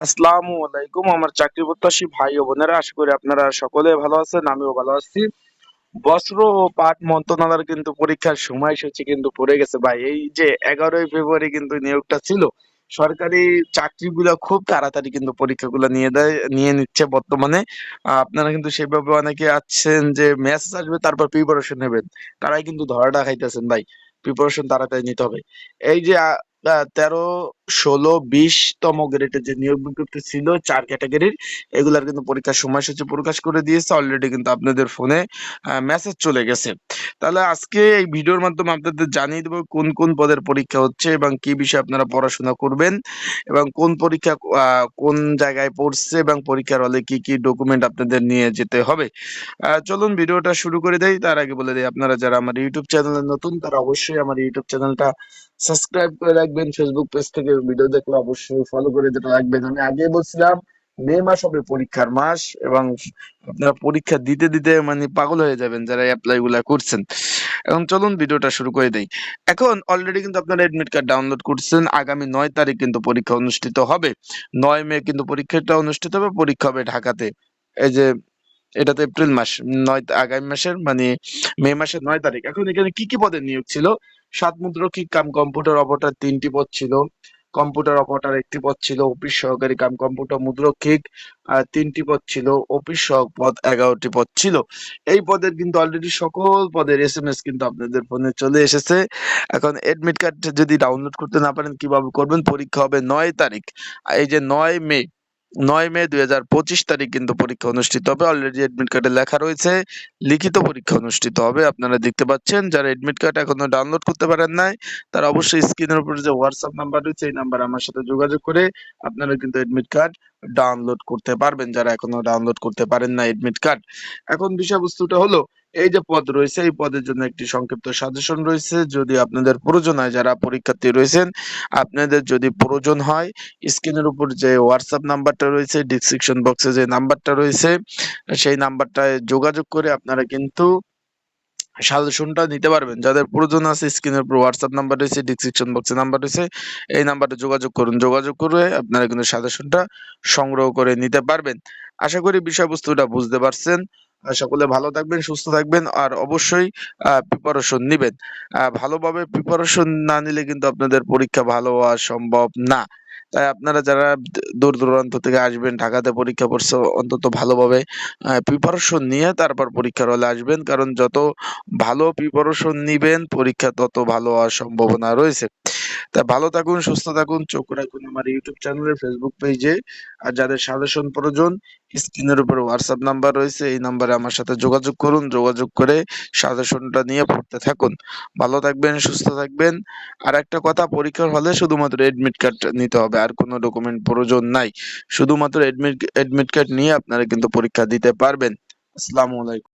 আসসালামু আলাইকুম। আমার চাকরি প্রত্যাশী ভাই ও বোনেরা, আশা করি আপনারা সকলে ভালো আছেন, আমিও ভালো আছি। বস্ত্র ও পাট মন্ত্রণালয়ের কিন্তু পরীক্ষার সময়সূচি কিন্তু পড়ে গেছে ভাই। এই যে এগারোই ফেব্রুয়ারি কিন্তু নিয়োগটা ছিল, সরকারি চাকরিগুলো খুব তাড়াতাড়ি কিন্তু পরীক্ষাগুলো নিয়ে দেয়, নিয়ে নিচ্ছে বর্তমানে। আপনারা কিন্তু সেভাবে অনেকে আছেন যে মেসেজ আসবে, তারপর প্রিপারেশন নেবেন। তারাই কিন্তু ধরাটা খাইতেছেন ভাই। প্রিপারেশন তাড়াতাড়ি নিতে হবে। এই যে তেরো ষোলো, বিশ তম গ্রেডের যে নিয়োগ বিজ্ঞপ্তি ছিল, চার ক্যাটাগরির এগুলার কিন্তু পরীক্ষার সময়সূচি প্রকাশ করে দিয়েছে। অলরেডি কিন্তু আপনাদের ফোনে মেসেজ চলে গেছে। তাহলে আজকে এই ভিডিওর মাধ্যমে আপনাদের জানিয়ে দেবো কোন কোন পদের পরীক্ষা হচ্ছে এবং কি বিষয়ে আপনারা পড়াশোনা করবেন এবং কোন পরীক্ষা কোন জায়গায় পড়ছে এবং পরীক্ষার হলে কি কি ডকুমেন্ট আপনাদের নিয়ে যেতে হবে। চলুন ভিডিওটা শুরু করে দেই। তার আগে বলে দিই, আপনারা যারা আমার ইউটিউব চ্যানেলে নতুন, তারা অবশ্যই আমার ইউটিউব চ্যানেলটা সাবস্ক্রাইব করে রাখবেন। ফেসবুক পেজ থেকে ভিডিও দেখলে অবশ্যই ফলো করে দিতে রাখবেন আমি আগে বলছিলাম, মে মাস হবে পরীক্ষার মাস এবং আপনারা পরীক্ষা দিতে দিতে মানে পাগল হয়ে যাবেন যারা অ্যাপ্লাই গুলা করছেন। এখন চলুন ভিডিওটা শুরু করে দেই। এখন অলরেডি কিন্তু আপনারা এডমিট কার্ড ডাউনলোড করছেন। আগামী নয় তারিখ কিন্তু পরীক্ষা অনুষ্ঠিত হবে। নয় মে কিন্তু পরীক্ষাটা অনুষ্ঠিত হবে। পরীক্ষা হবে ঢাকাতে। এই যে এটা তো এপ্রিল মাস, নয় আগামী মাসের মানে মে মাসের নয় তারিখ। এখন এখানে কি কি পদের নিয়োগ ছিল? সাত মুদ্রকিক কাম কম্পিউটার অপারেটর তিনটি পদ ছিল। কম্পিউটার অপারেটর একটি পদ ছিল, অফিস সহকারী কাম কম্পিউটার মুদ্রক্ষিক তিনটি পদ ছিল, অফিস সহ পদ এগারোটি পদ ছিল। এই পদের কিন্তু অলরেডি সকল পদের এস এম এস কিন্তু আপনাদের ফোনে চলে এসেছে। এখন এডমিট কার্ড যদি ডাউনলোড করতে না পারেন, কীভাবে করবেন? পরীক্ষা হবে নয় তারিখ। এই যে নয় মে নয় মে দুই হাজার পঁচিশ তারিখ কিন্তু পরীক্ষা অনুষ্ঠিত হবে। অলরেডি এডমিট কার্ডে লেখা রয়েছে, লিখিত পরীক্ষা অনুষ্ঠিত হবে। আপনারা দেখতে পাচ্ছেন, যারা এডমিট কার্ড এখনও ডাউনলোড করতে পারেন নাই, তারা অবশ্যই স্ক্রিনের উপর যে হোয়াটসঅ্যাপ নাম্বার রয়েছে, এই নাম্বার আমার সাথে যোগাযোগ করে আপনারা কিন্তু এডমিট কার্ড ডাউনলোড করতে পারবেন, যারা এখনও ডাউনলোড করতে পারেন না এডমিট কার্ড এখন বিষয়বস্তুটা হলো, এই যে পদ রয়েছে, এই পদের জন্য একটি সংক্ষিপ্ত সাজেশন রয়েছে। যদি আপনাদের প্রয়োজন হয়, যারা পরীক্ষার্থী রয়েছেন, আপনাদের যদি প্রয়োজন হয়, স্ক্রিনের উপর যে হোয়াটসঅ্যাপ নাম্বারটা রয়েছে ডিসক্রিপশন বক্সে যে নাম্বারটা রয়েছে, সেই নাম্বারটায় যোগাযোগ করে আপনারা কিন্তু সাজেশনটা নিতে পারবেন। যাদের প্রয়োজন আছে স্ক্রিনের উপর হোয়াটসঅ্যাপ নাম্বার রয়েছে ডিসক্রিপশন বক্সে নাম্বার রয়েছে, এই নাম্বারে যোগাযোগ করুন। যোগাযোগ করে আপনারা কিন্তু সাজেশনটা সংগ্রহ করে নিতে পারবেন। আশা করি বিষয়বস্তুটা বুঝতে পারছেন। সকলে ভালো থাকবেন, সুস্থ থাকবেন, আর অবশ্যই প্রিপারেশন নিবেন। ভালোভাবে প্রিপারেশন না নিলে কিন্তু আপনাদের পরীক্ষা ভালো হওয়া সম্ভব না। তাই আপনারা যারা দূর দূরান্ত থেকে আসবেন, ঢাকাতে পরীক্ষা পড়ছে, অন্তত ভালোভাবে প্রিপারেশন নিয়ে তারপর পরীক্ষার হলে আসবেন। কারণ যত ভালো প্রিপারেশন নিবেন, পরীক্ষা তত ভালো হওয়ার সম্ভাবনা রয়েছে। তা ভালো থাকুন, সুস্থ থাকুন। চোখ রাখুন আমার ইউটিউব চ্যানেলে ফেসবুক পেজে আর যাদের সাজেশন প্রয়োজন, স্ক্রিনের উপর হোয়াটসঅ্যাপ নাম্বার রয়েছে, এই নাম্বারে আমার সাথে যোগাযোগ করুন। যোগাযোগ করে সাজেশনটা নিয়ে পড়তে থাকুন। ভালো থাকবেন, সুস্থ থাকবেন। আর একটা কথা, পরীক্ষার হলে শুধুমাত্র এডমিট কার্ড নিতে হবে, আর কোনো ডকুমেন্ট প্রয়োজন নাই। শুধুমাত্র এডমিট এডমিট কার্ড নিয়ে আপনারা কিন্তু পরীক্ষা দিতে পারবেন। আসসালামু আলাইকুম।